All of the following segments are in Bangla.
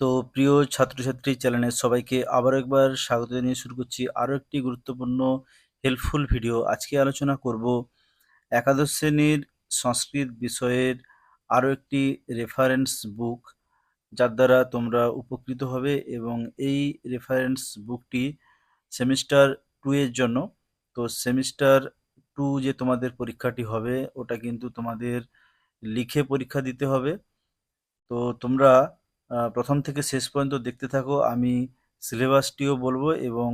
তো প্রিয় ছাত্রছাত্রী চ্যানেলের সবাইকে আবার একবার স্বাগত জানিয়ে শুরু করছি আরও একটি গুরুত্বপূর্ণ হেল্পফুল ভিডিও আজকে আলোচনা করব একাদশ শ্রেণির সংস্কৃত বিষয়ের আরও একটি রেফারেন্স বুক যার দ্বারা তোমরা উপকৃত হবে এবং এই রেফারেন্স বুকটি সেমিস্টার টু এর জন্য। তো সেমিস্টার টু যে তোমাদের পরীক্ষাটি হবে, ওটা কিন্তু তোমাদের লিখে পরীক্ষা দিতে হবে। তো তোমরা প্রথম থেকে শেষ পর্যন্ত দেখতে থাকো। আমি সিলেবাসটিও বলব এবং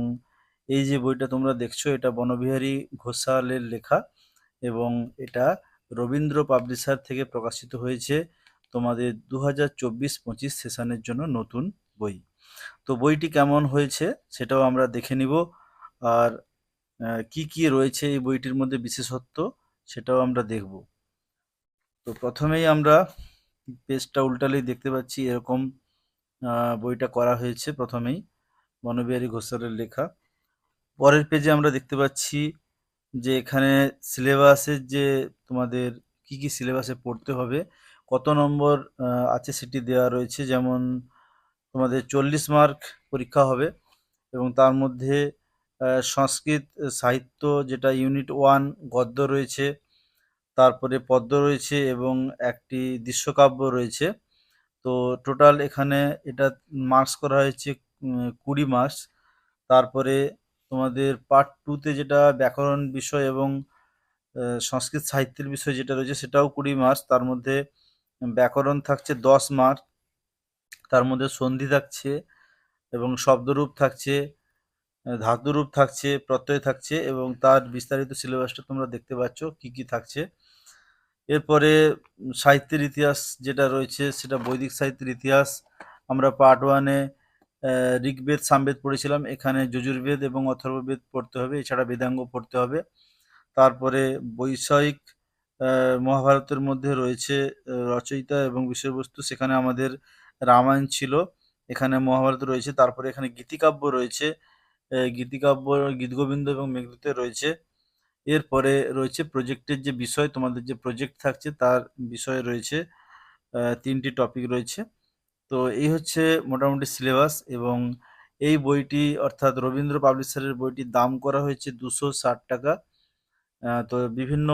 এই যে বইটা তোমরা দেখছ, এটা বনবিহারী ঘোষালের লেখা এবং এটা রবীন্দ্র পাবলিশার থেকে প্রকাশিত হয়েছে তোমাদের দু হাজার চব্বিশ পঁচিশ সেশনের জন্য নতুন বই। তো বইটি কেমন হয়েছে সেটাও আমরা দেখে নিব। আর কি কি রয়েছে এই বইটির মধ্যে বিশেষত্ব সেটাও আমরা দেখব। তো প্রথমেই আমরা পেজটা উল্টালেই দেখতে পাচ্ছি এরকম বইটা করা হয়েছে প্রথমেই, বনবিহারী ঘোষালের লেখা। পরের পেজে আমরা দেখতে পাচ্ছি যে এখানে সিলেবাসের যে তোমাদের কি কি সিলেবাসে পড়তে হবে, কত নম্বর আছে সেটি দেওয়া রয়েছে। যেমন তোমাদের চল্লিশ মার্ক পরীক্ষা হবে এবং তার মধ্যে সংস্কৃত, সাহিত্য যেটা ইউনিট ওয়ান গদ্য রয়েছে তারপরে পদ্য রয়েছে এবং একটি দৃশ্যকাব্য রয়েছে। তো টোটাল এখানে এটা মার্কস করা হয়েছে কুড়ি মার্কস। তারপরে তোমাদের পার্ট টুতে যেটা ব্যাকরণ বিষয় এবং সংস্কৃত সাহিত্যের বিষয় যেটা রয়েছে সেটাও কুড়ি মার্কস। তার মধ্যে ব্যাকরণ থাকছে দশ মার্ক তার মধ্যে সন্ধি থাকছে এবং শব্দরূপ থাকছে ধাতুরূপ থাকছে, প্রত্যয় থাকছে এবং তার বিস্তারিত সিলেবাসটা তোমরা দেখতে পাচ্ছ কি কি থাকছে। এরপরে সাহিত্যের ইতিহাস যেটা রয়েছে সেটা বৈদিক সাহিত্যের ইতিহাস। আমরা পার্ট ওয়ানে ঋগ্বেদ, সামবেদ পড়েছিলাম। এখানে যজুর্বেদ এবং অথর্ববেদ পড়তে হবে, এছাড়া বেদাঙ্গ পড়তে হবে। তারপরে বৈষয়িক মহাভারতের মধ্যে রয়েছে রচয়িতা এবং বিষয়বস্তু। সেখানে আমাদের রামায়ণ ছিল, এখানে মহাভারত রয়েছে। তারপরে এখানে গীতিকাব্য রয়েছে গীতিকাব্য, গীতগোবিন্দ এবং মেঘদূতে রয়েছে। এরপরে রয়েছে প্রজেক্টের যে বিষয়, তোমাদের যে প্রজেক্ট থাকছে তার বিষয় রয়েছে তিনটি টপিক রয়েছে। তো এই হচ্ছে মোটামুটি সিলেবাস এবং এই বইটি অর্থাৎ রবীন্দ্র পাবলিশারের বইটির দাম করা হয়েছে দুশো ষাট টাকা। তো বিভিন্ন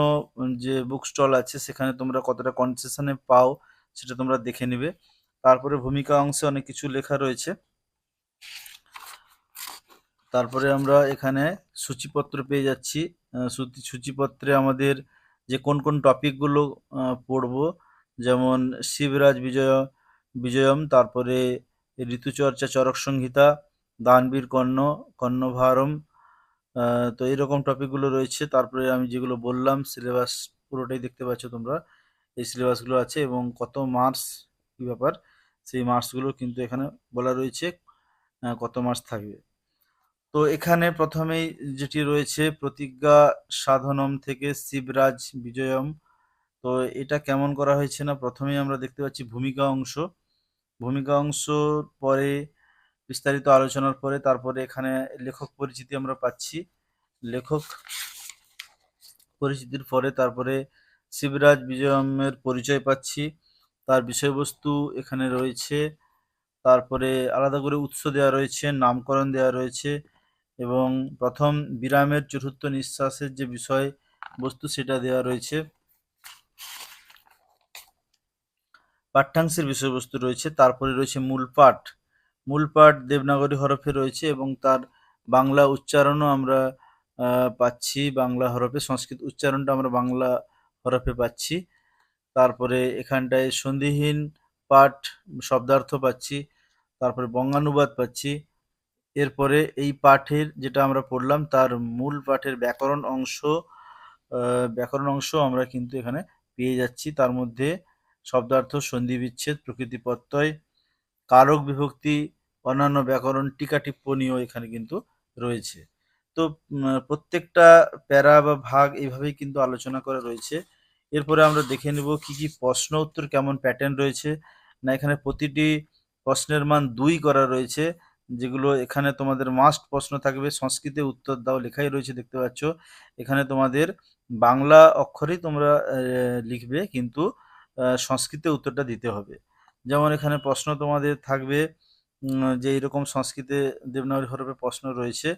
যে বুক স্টল আছে সেখানে তোমরা কতটা কনসেশনে পাও সেটা তোমরা দেখে নিবে। তারপরে ভূমিকা অংশে অনেক কিছু লেখা রয়েছে। তারপরে আমরা এখানে সূচিপত্র পেয়ে যাচ্ছি। সূচিপত্রে আমাদের যে কোন কোন টপিকগুলো পড়ব, যেমন শিবরাজ বিজয়, বিজয়ম, তারপরে ঋতুচর্চা, চরক সংহিতা, দানবীর কর্ণ, কর্ণভারম তো এইরকম টপিকগুলো রয়েছে। তারপরে আমি যেগুলো বললাম সিলেবাস পুরোটাই দেখতে পাচ্ছ তোমরা। এই সিলেবাসগুলো আছে এবং কত মার্কস কি ব্যাপার, সেই মার্কসগুলো কিন্তু এখানে বলা রয়েছে কত মার্কস থাকবে। তো এখানে প্রথমেই যেটি রয়েছে, প্রতিজ্ঞা সাধনম থেকে শিবরাজ বিজয়ম। তো এটা কেমন করা হয়েছে না? প্রথমেই আমরা দেখতে পাচ্ছি ভূমিকা অংশ। ভূমিকা অংশ পরে বিস্তারিত আলোচনার পরে তারপরে এখানে লেখক পরিচিতি আমরা পাচ্ছি। লেখক পরিচিতির পরে তারপরে শিবরাজ বিজয়মের পরিচয় পাচ্ছি। তার বিষয়বস্তু এখানে রয়েছে। তারপরে আলাদা করে উৎস দেওয়া রয়েছে, নামকরণ দেওয়া রয়েছে। এবং প্রথম বিরামের চতুর্থ নিঃশ্বাসের যে বিষয় বস্তু সেটা দেওয়া রয়েছে। পাঠ্যাংশের বিষয়বস্তু রয়েছে, তারপরে রয়েছে মূল পাঠ। মূল পাঠ দেবনাগরী হরফে রয়েছে এবং তার বাংলা উচ্চারণও আমরা পাচ্ছি, বাংলা হরফে, সংস্কৃত উচ্চারণটা আমরা বাংলা হরফে পাচ্ছি। তারপরে এখানটায় সন্ধিহীন পাঠ শব্দার্থ পাচ্ছি, তারপরে বঙ্গানুবাদ পাচ্ছি এরপরে এই পাঠের যেটা আমরা পড়লাম, তার মূল পাঠের ব্যাকরণ অংশ ব্যাকরণ অংশ আমরা কিন্তু এখানে পেয়ে যাচ্ছি। তার মধ্যে শব্দার্থ সন্ধি বিচ্ছেদ প্রকৃতি প্রত্যয় কারক বিভক্তি, অন্যান্য ব্যাকরণ টিকা টিপ্পণীও এখানে কিন্তু রয়েছে। তো প্রত্যেকটা প্যারা বা ভাগ এইভাবেই কিন্তু আলোচনা করা রয়েছে। এরপরে আমরা দেখে নেব কি কি প্রশ্ন উত্তর কেমন প্যাটার্ন রয়েছে। না, এখানে প্রতিটি প্রশ্নের মান দুই করা রয়েছে। যেগুলো এখানে তোমাদের মাস্ট প্রশ্ন থাকবে, সংস্কৃতে উত্তর দাও, লেখাই রয়েছে, দেখতে পাচ্ছ। এখানে তোমাদের বাংলা অক্ষরেই তোমরা লিখবে, কিন্তু সংস্কৃতে উত্তরটা দিতে হবে। যেমন এখানে প্রশ্ন তোমাদের থাকবে যে এরকম সংস্কৃতে দেবনাগরী হরফে প্রশ্ন রয়েছে,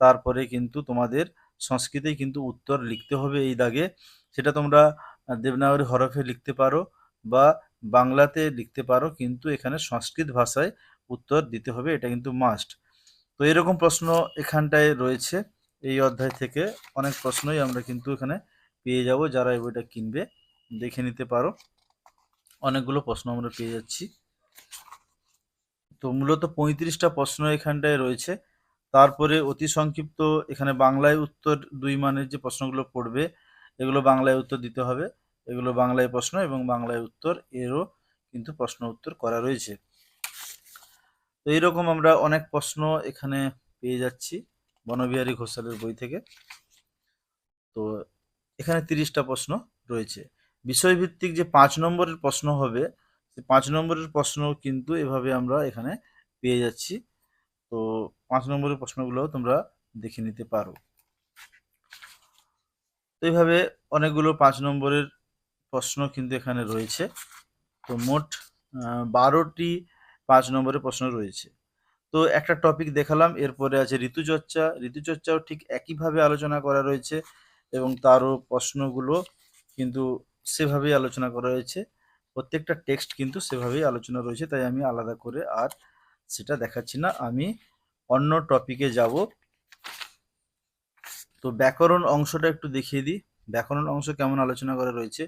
তারপরে কিন্তু তোমাদের সংস্কৃতেই কিন্তু উত্তর লিখতে হবে এই দাগে। সেটা তোমরা দেবনাগরী হরফে লিখতে পারো বা বাংলাতে লিখতে পারো, কিন্তু এখানে সংস্কৃত ভাষায় উত্তর দিতে হবে, এটা কিন্তু মাস্ট তো এরকম প্রশ্ন এখানটায় রয়েছে। এই অধ্যায় থেকে অনেক প্রশ্নই আমরা কিন্তু এখানে পেয়ে যাব, যারা এই বইটা কিনবে, দেখে নিতে পারো। অনেকগুলো প্রশ্ন আমরা পেয়ে যাচ্ছি। তো মূলত পঁয়ত্রিশটা প্রশ্ন এখানটায় রয়েছে। তারপরে অতি সংক্ষিপ্ত এখানে বাংলায় উত্তর দুই মানের যে প্রশ্নগুলো পড়বে, এগুলো বাংলায় উত্তর দিতে হবে। এগুলো বাংলায় প্রশ্ন এবং বাংলায় উত্তর, এরও কিন্তু প্রশ্ন উত্তর করা রয়েছে। তো এইরকম আমরা অনেক প্রশ্ন এখানে পেয়ে যাচ্ছি বনবিহারী ঘোষালের বই থেকে। তো এখানে তিরিশটা প্রশ্ন রয়েছে। বিষয়ভিত্তিক যে পাঁচ নম্বরের প্রশ্ন হবে, সে পাঁচ নম্বরের প্রশ্ন কিন্তু এভাবে আমরা এখানে পেয়ে যাচ্ছি। তো পাঁচ নম্বরের প্রশ্নগুলো তোমরা দেখে নিতে পারো। তো এইভাবে অনেকগুলো পাঁচ নম্বরের প্রশ্ন কিন্তু এখানে রয়েছে। তো মোট বারোটি পাঁচ নম্বরের প্রশ্ন রয়েছে। তো একটা টপিক দেখালাম, এরপরে আছে ঋতুচর্চা। ঋতুচর্চাও ঠিক একইভাবে আলোচনা করা রয়েছে এবং তারও প্রশ্নগুলো কিন্তু সেভাবেই আলোচনা করা হয়েছে প্রত্যেকটা টেক্সট কিন্তু সেভাবেই আলোচনা রয়েছে, তাই আমি আলাদা করে আর সেটা দেখাচ্ছি না। আমি অন্য টপিকে যাব। তো ব্যাকরণ অংশটা একটু দেখিয়ে দিই। ব্যাকরণ অংশ কেমন আলোচনা করা রয়েছে?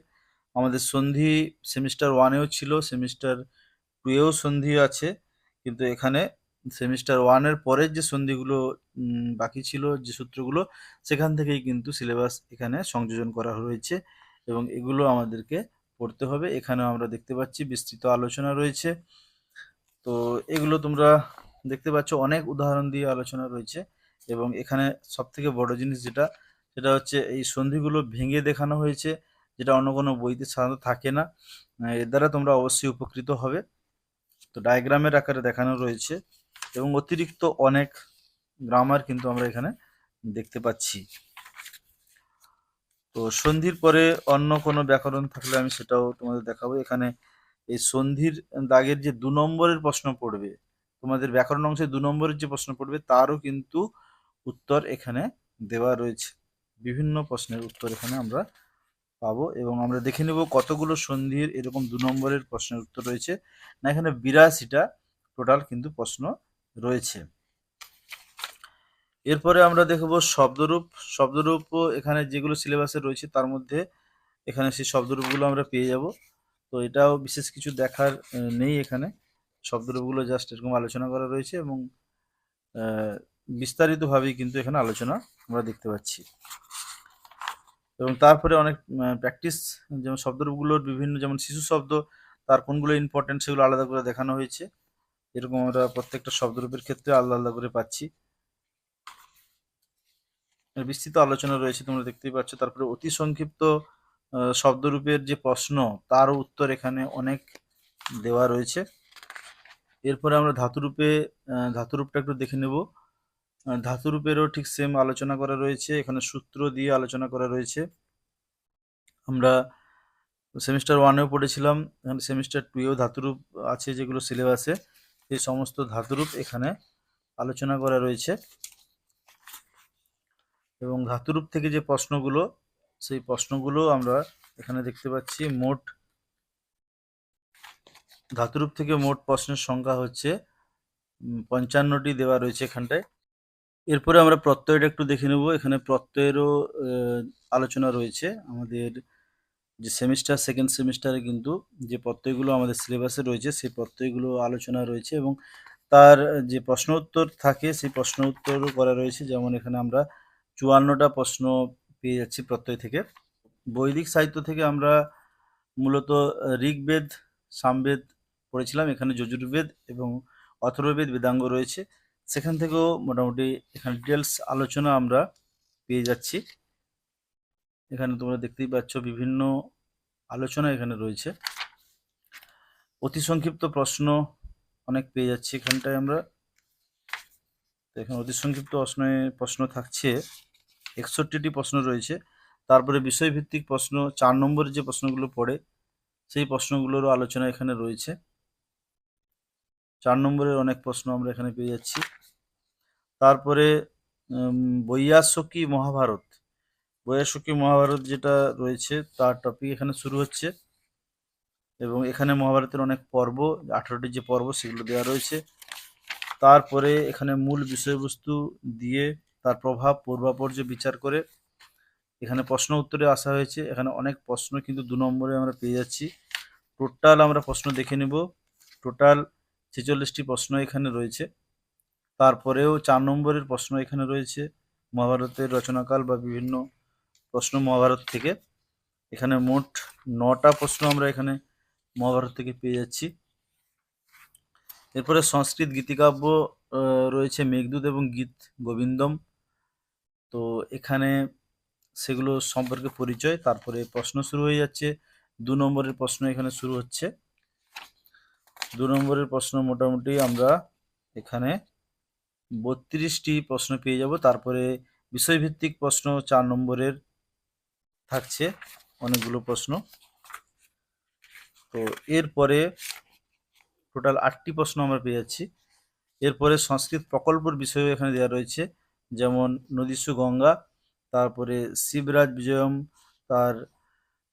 আমাদের সন্ধি সেমিস্টার ওয়ানেও ছিল সেমিস্টার টুয়েও সন্ধি আছে, কিন্তু এখানে সেমিস্টার ওয়ানের পরের যে সন্ধিগুলো বাকি ছিল যে সূত্রগুলো, সেখান থেকেই কিন্তু সিলেবাস এখানে সংযোজন করা হয়েছে এবং এগুলো আমাদেরকে পড়তে হবে। এখানে আমরা দেখতে পাচ্ছি বিস্তৃত আলোচনা রয়েছে। তো এগুলো তোমরা দেখতে পাচ্ছ, অনেক উদাহরণ দিয়ে আলোচনা রয়েছে এবং এখানে সব থেকে বড় জিনিস যেটা, সেটা হচ্ছে এই সন্ধিগুলো ভেঙে দেখানো হয়েছে, যেটা অন্য কোনো বইতে সাধারণত থাকে না। এর দ্বারা তোমরা অবশ্যই উপকৃত হবে। তো ডায়াগ্রামের আকারে দেখানো রয়েছে এবং অতিরিক্ত অনেক গ্রামার কিন্তু আমরা এখানে দেখতে পাচ্ছি। তো সন্ধির পরে অন্য কোনো ব্যাকরণ থাকলে আমি সেটাও তোমাদের দেখাবো। এখানে এই সন্ধির দাগের যে দু নম্বরের প্রশ্ন পড়বে, তোমাদের ব্যাকরণ অংশে দু নম্বরের যে প্রশ্ন পড়বে, তারও কিন্তু উত্তর এখানে দেওয়া রয়েছে। বিভিন্ন প্রশ্নের উত্তর এখানে আমরা পাবো এবং আমরা দেখে নেব কতগুলো সন্ধির এরকম দু নম্বরের প্রশ্নের উত্তর রয়েছে। না, এখানে বিরাশিটা টোটাল কিন্তু প্রশ্ন রয়েছে। এরপরে আমরা দেখব শব্দরূপ। শব্দরূপও এখানে যেগুলো সিলেবাসে রয়েছে, তার মধ্যে এখানে সেই শব্দরূপগুলো আমরা পেয়ে যাব। তো এটাও বিশেষ কিছু দেখার নেই এখানে। শব্দরূপগুলো জাস্ট এরকম আলোচনা করা রয়েছে এবং বিস্তারিতভাবেই কিন্তু এখানে আলোচনা আমরা দেখতে পাচ্ছি। এবং তারপরে অনেক প্র্যাকটিস যেমন শব্দরূপগুলোর বিভিন্ন, যেমন শিশু শব্দ, তার কোনগুলো ইম্পর্টেন্ট সেগুলো আলাদা করে দেখানো হয়েছে। এরকম আমরা প্রত্যেকটা শব্দরূপের ক্ষেত্রে আলাদা আলাদা করে পাচ্ছি। বিস্তৃত আলোচনা রয়েছে, তোমরা দেখতেই পাচ্ছ। তারপরে অতি সংক্ষিপ্ত শব্দরূপের যে প্রশ্ন, তারও উত্তর এখানে অনেক দেওয়া রয়েছে। এরপরে আমরা ধাতুরূপে ধাতুরূপটা একটু দেখে নেব। ধাতুরূপেরও ঠিক সেম আলোচনা করা রয়েছে। এখানে সূত্র দিয়ে আলোচনা করা রয়েছে। আমরা সেমিস্টার ওয়ানেও পড়েছিলাম, এখানে সেমিস্টার টুয়েও ধাতুরূপ আছে যেগুলো সিলেবাসে সেই সমস্ত ধাতুরূপ এখানে আলোচনা করা রয়েছে। এবং ধাতুরূপ থেকে যে প্রশ্নগুলো, সেই প্রশ্নগুলো আমরা এখানে দেখতে পাচ্ছি। মোট ধাতুরূপ থেকে মোট প্রশ্নের সংখ্যা হচ্ছে পঞ্চান্নটি দেওয়া রয়েছে এখানটায়। এরপরে আমরা প্রত্যয়টা একটু দেখে নেব। এখানে প্রত্যয়েরও আলোচনা রয়েছে। আমাদের যে সেমিস্টার সেকেন্ড সেমিস্টারে কিন্তু যে প্রত্যয়গুলো আমাদের সিলেবাসে রয়েছে, সেই প্রত্যয়গুলো আলোচনা রয়েছে এবং তার যে প্রশ্ন উত্তর থাকে, সেই প্রশ্ন উত্তরও করা রয়েছে। যেমন এখানে আমরা চুয়ান্নটা প্রশ্ন পেয়ে যাচ্ছি প্রত্যয় থেকে। বৈদিক সাহিত্য থেকে আমরা মূলত ঋগ্বেদ, সামবেদ পড়েছিলাম। এখানে যজুর্বেদ এবং অথর্ববেদ বেদাঙ্গ রয়েছে। সেখান থেকেও মোটামুটি এখানে ডিটেলস আলোচনা আমরা পেয়ে যাচ্ছি। এখানে তোমরা দেখতেই পাচ্ছ বিভিন্ন আলোচনা এখানে রয়েছে। অতি সংক্ষিপ্ত প্রশ্ন অনেক পেয়ে যাচ্ছি এখানটায় আমরা। এখানে অতি সংক্ষিপ্ত প্রশ্নে, প্রশ্ন থাকছে। একষট্টিটি প্রশ্ন রয়েছে। তারপরে বিষয়ভিত্তিক প্রশ্ন, চার নম্বরের যে প্রশ্নগুলো পড়ে, সেই প্রশ্নগুলোরও আলোচনা এখানে রয়েছে। চার নম্বরের অনেক প্রশ্ন আমরা এখানে পেয়ে যাচ্ছি। তারপরে বৈয়াসকি মহাভারত। বৈয়াসকি মহাভারত যেটা রয়েছে, তার টপিক এখানে শুরু হচ্ছে। এবং এখানে মহাভারতের অনেক পর্ব, আঠারোটি যে পর্ব, সেগুলো দেওয়া রয়েছে। তারপরে এখানে মূল বিষয়বস্তু দিয়ে তার প্রভাব পূর্বাপর্য বিচার করে, এখানে প্রশ্ন উত্তরে আসা হয়েছে। এখানে অনেক প্রশ্ন কিন্তু দু নম্বরে আমরা পেয়ে যাচ্ছি। টোটাল আমরা প্রশ্ন দেখে নেব। টোটাল ছেচল্লিশটি প্রশ্ন এখানে রয়েছে। তারপরেও চার নম্বরের প্রশ্ন এখানে রয়েছে। মহাভারতের রচনাকাল বা বিভিন্ন প্রশ্ন মহাভারত থেকে। এখানে মোট নটা প্রশ্ন আমরা এখানে মহাভারত থেকে পেয়ে যাচ্ছি। এরপরে সংস্কৃত গীতিকাব্য রয়েছে মেঘদূত এবং গীত গোবিন্দম। তো এখানে সেগুলো সম্পর্কে পরিচয়। তারপরে প্রশ্ন শুরু হয়ে যাচ্ছে। দু নম্বরের প্রশ্ন এখানে শুরু হচ্ছে। দু নম্বরের প্রশ্ন মোটামুটি আমরা এখানে বত্রিশটি প্রশ্ন পেয়ে যাব। তারপরে বিষয়ভিত্তিক প্রশ্ন চার নম্বরের থাকছে অনেকগুলো প্রশ্ন। তো এরপরে টোটাল আটটি প্রশ্ন আমরা পেয়ে যাচ্ছি। এরপরে সংস্কৃত প্রকল্পের বিষয়েও এখানে দেওয়া রয়েছে। যেমন নদীসু গঙ্গা, তারপরে শিবরাজ বিজয়ম, তার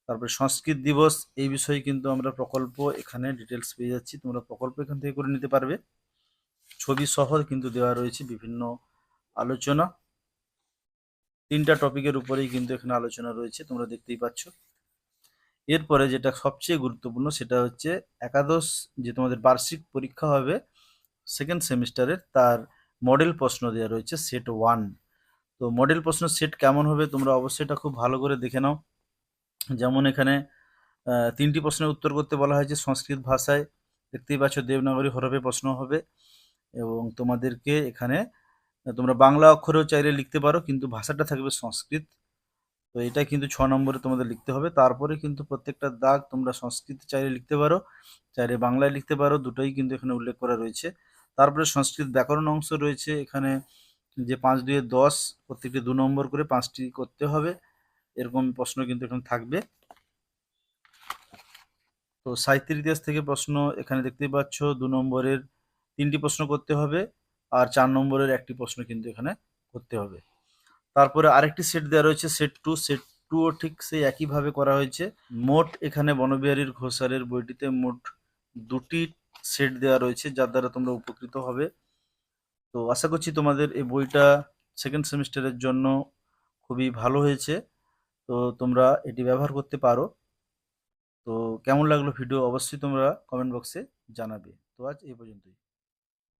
তারপরে সংস্কৃত দিবস, এই বিষয়ে কিন্তু আমরা প্রকল্প এখানে ডিটেলস পেয়ে যাচ্ছি। তোমরা প্রকল্প এখান থেকে করে নিতে পারবে। ছবি সহ কিন্তু দেওয়া রয়েছে বিভিন্ন আলোচনা। তিনটা টপিকের উপরেই কিন্তু এখানে আলোচনা রয়েছে, তোমরা দেখতেই পাচ্ছ। এরপরে যেটা সবচেয়ে গুরুত্বপূর্ণ সেটা হচ্ছে একাদশ যে তোমাদের বার্ষিক পরীক্ষা হবে সেকেন্ড সেমিস্টারের তার মডেল প্রশ্ন দেওয়া রয়েছে সেট ওয়ান তো মডেল প্রশ্ন সেট কেমন হবে তোমরা অবশ্যই এটা খুব ভালো করে দেখে নাও। যেমন এখানে তিনটি প্রশ্নের উত্তর করতে বলা হয়েছে সংস্কৃত ভাষায়। দেখতেই পাচ্ছ দেবনাগরী হরফে প্রশ্ন হবে এবং তোমাদেরকে এখানে, তোমরা বাংলা অক্ষরেও চাইলে লিখতে পারো, কিন্তু ভাষাটা থাকবে সংস্কৃত। তো এটা কিন্তু ছ নম্বরে তোমাদের লিখতে হবে। তারপরে কিন্তু প্রত্যেকটা দাগ তোমরা সংস্কৃত চাইলে লিখতে পারো, চাইলে বাংলায় লিখতে পারো, দুটোই কিন্তু এখানে উল্লেখ করা রয়েছে। তারপরে সংস্কৃত ব্যাকরণ অংশ রয়েছে এখানে যে পাঁচ দুয়ে দশ, প্রত্যেকটি দু নম্বর করে পাঁচটি করতে হবে। এরকম প্রশ্ন কিন্তু এখানে থাকবে। তো সাহিত্যের ইতিহাস থেকে প্রশ্ন এখানে দেখতেই পাচ্ছ, দু নম্বরের তিনটি প্রশ্ন করতে হবে আর চার নম্বরের একটি প্রশ্ন কিন্তু এখানে করতে হবে। তারপরে আরেকটি সেট দেওয়া রয়েছে, সেট টু। সেট টুও ঠিক সেই একইভাবে করা হয়েছে। মোট এখানে বনবিহারীর ঘোষালের বইটিতে মোট দুটি সেট দেওয়া রয়েছে, যার দ্বারা তোমরা উপকৃত হবে। তো আশা করছি তোমাদের এই বইটা সেকেন্ড সেমিস্টারের জন্য খুবই ভালো হয়েছে। তো তোমরা এটি ব্যবহার করতে পারো। তো কেমন লাগল ভিডিও অবশ্যই তোমরা কমেন্ট বক্সে জানাবে। তো আজ এই পর্যন্তই।